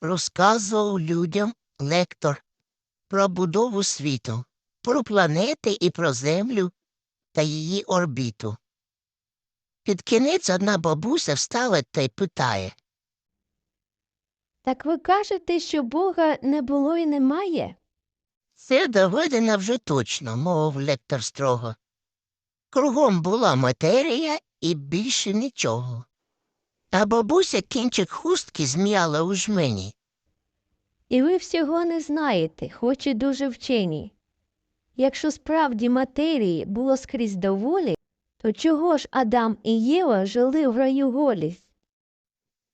розказував людям лектор про будову світу, про планети і про Землю та її орбіту. Під кінець одна бабуся встала та й питає Так ви кажете, що Бога не було і немає? Це доведено вже точно, мовив лектор строго. Кругом була матерія і більше нічого. А бабуся кінчик хустки зм'яла у жмені. І ви всього не знаєте, хоч і дуже вчені. Якщо справді матерії було скрізь доволі, то чого ж Адам і Єва жили в раю голі?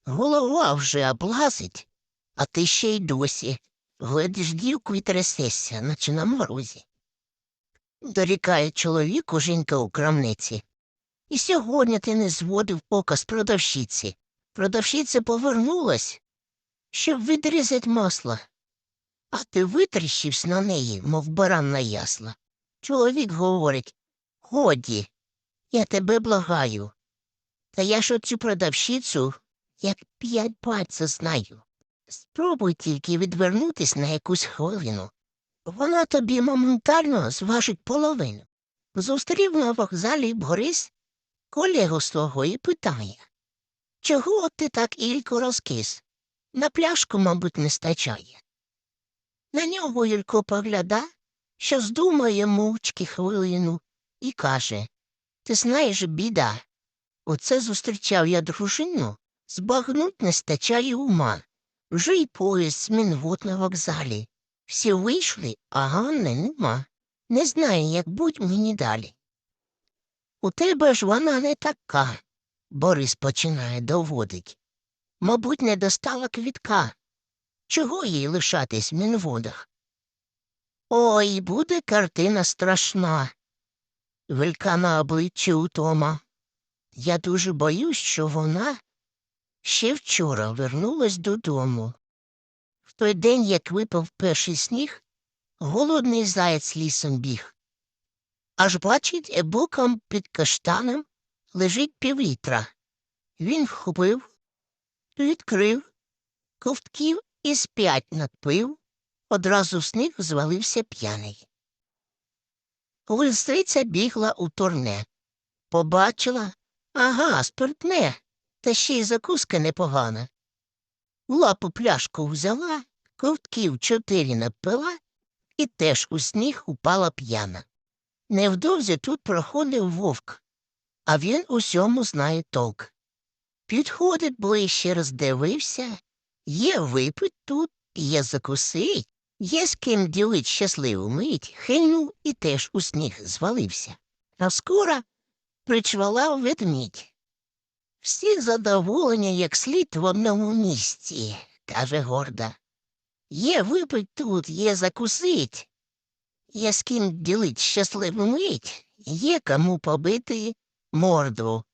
Голова вже облазить, а ти ще й досі. Глядиш дівку і трясешся, наче на морозі. Дорікає чоловіку жінка у крамниці. І сьогодні ти не зводив ока з продавщиці. Продавщиця повернулась, щоб відрізати масло. А ти витріщився на неї, мов баран на ясла. Чоловік говорить Годі, я тебе благаю. Та я ж оцю продавщицю як п'ять пальців знаю. Спробуй тільки відвернутись на якусь хвилину. Вона тобі моментально зважить половину. Зустрів на вокзалі Борис колегу свого і питає Чого ти так Ілько розкис? На пляшку, мабуть, не стачає. На нього Ілько погляда, що здумає мовчки хвилину, і каже Ти знаєш, біда. Оце зустрічав я дружину, збагнуть не стачає ума. Вже й поїзд змінвод на вокзалі. Всі вийшли, а Ганни нема. Не знаю, як будь мені далі. У тебе ж вона не така, Борис починає доводить. Мабуть, не достала квітка. Чого їй лишатись в мінводах? Ой, буде картина страшна. Велька на обличчі утома. Я дуже боюсь, що вона ще вчора вернулась додому. В той день, як випав перший сніг, голодний заєць лісом біг. Аж бачить, боком під каштаном лежить півлітра. Він вхопив, відкрив, ковтків із п'ять надпив, одразу в сніг звалився п'яний. Лисиця бігла у турне. Побачила, ага, спиртне, та ще й закуска непогана. Лапу пляшку взяла, ковтків чотири напила і теж у сніг упала п'яна. Невдовзі тут проходив вовк, а він усьому знає толк. Підходить ближче, роздивився, є випить тут, є закусить, є з ким ділить щасливу мить, хильнув і теж у сніг звалився. А скоро причвалав ведмідь. Всі задоволення, як слід в одному місці, каже горда. Є випить тут, є закусить. Є з ким ділить щасливу мить, є кому побити морду.